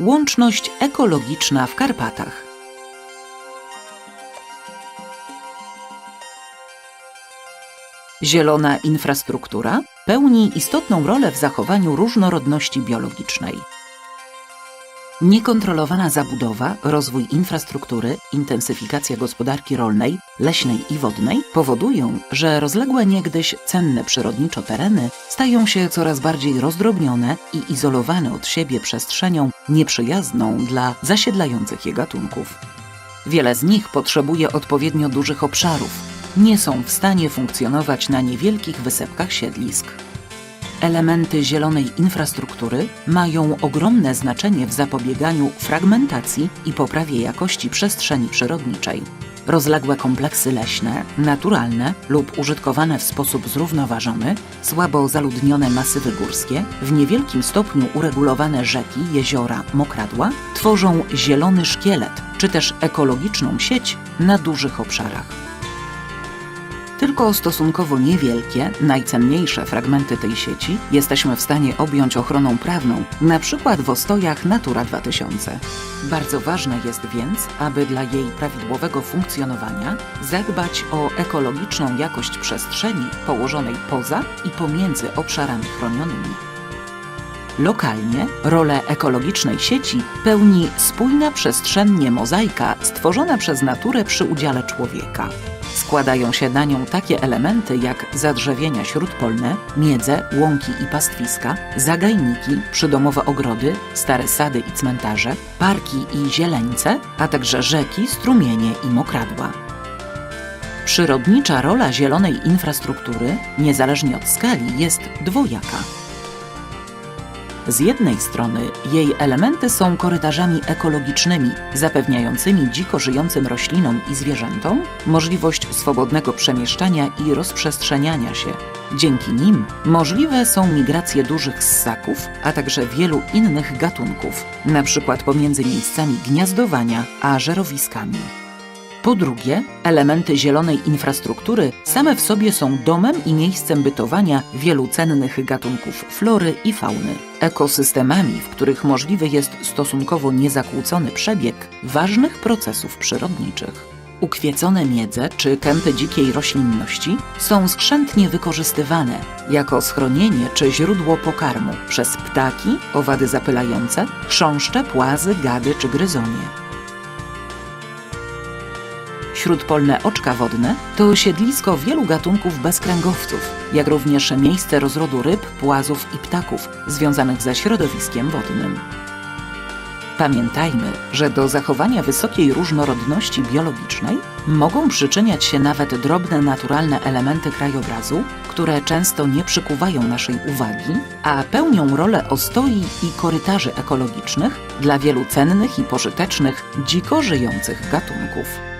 Łączność ekologiczna w Karpatach. Zielona infrastruktura pełni istotną rolę w zachowaniu różnorodności biologicznej. Niekontrolowana zabudowa, rozwój infrastruktury, intensyfikacja gospodarki rolnej, leśnej i wodnej powodują, że rozległe niegdyś cenne przyrodniczo tereny stają się coraz bardziej rozdrobnione i izolowane od siebie przestrzenią nieprzyjazną dla zasiedlających je gatunków. Wiele z nich potrzebuje odpowiednio dużych obszarów, nie są w stanie funkcjonować na niewielkich wysepkach siedlisk. Elementy zielonej infrastruktury mają ogromne znaczenie w zapobieganiu fragmentacji i poprawie jakości przestrzeni przyrodniczej. Rozległe kompleksy leśne, naturalne lub użytkowane w sposób zrównoważony, słabo zaludnione masywy górskie, w niewielkim stopniu uregulowane rzeki, jeziora, mokradła tworzą zielony szkielet czy też ekologiczną sieć na dużych obszarach. Tylko stosunkowo niewielkie, najcenniejsze fragmenty tej sieci jesteśmy w stanie objąć ochroną prawną, na przykład w ostojach Natura 2000. Bardzo ważne jest więc, aby dla jej prawidłowego funkcjonowania zadbać o ekologiczną jakość przestrzeni położonej poza i pomiędzy obszarami chronionymi. Lokalnie rolę ekologicznej sieci pełni spójna przestrzennie mozaika stworzona przez naturę przy udziale człowieka. Składają się na nią takie elementy jak zadrzewienia śródpolne, miedze, łąki i pastwiska, zagajniki, przydomowe ogrody, stare sady i cmentarze, parki i zieleńce, a także rzeki, strumienie i mokradła. Przyrodnicza rola zielonej infrastruktury, niezależnie od skali, jest dwojaka. Z jednej strony jej elementy są korytarzami ekologicznymi, zapewniającymi dziko żyjącym roślinom i zwierzętom możliwość swobodnego przemieszczania i rozprzestrzeniania się. Dzięki nim możliwe są migracje dużych ssaków, a także wielu innych gatunków, przykład pomiędzy miejscami gniazdowania a żerowiskami. Po drugie, elementy zielonej infrastruktury same w sobie są domem i miejscem bytowania wielu cennych gatunków flory i fauny. Ekosystemami, w których możliwy jest stosunkowo niezakłócony przebieg ważnych procesów przyrodniczych. Ukwiecone miedze czy kępy dzikiej roślinności są skrzętnie wykorzystywane jako schronienie czy źródło pokarmu przez ptaki, owady zapylające, chrząszcze, płazy, gady czy gryzonie. Śródpolne oczka wodne to siedlisko wielu gatunków bezkręgowców, jak również miejsce rozrodu ryb, płazów i ptaków związanych ze środowiskiem wodnym. Pamiętajmy, że do zachowania wysokiej różnorodności biologicznej mogą przyczyniać się nawet drobne naturalne elementy krajobrazu, które często nie przykuwają naszej uwagi, a pełnią rolę ostoi i korytarzy ekologicznych dla wielu cennych i pożytecznych dziko żyjących gatunków.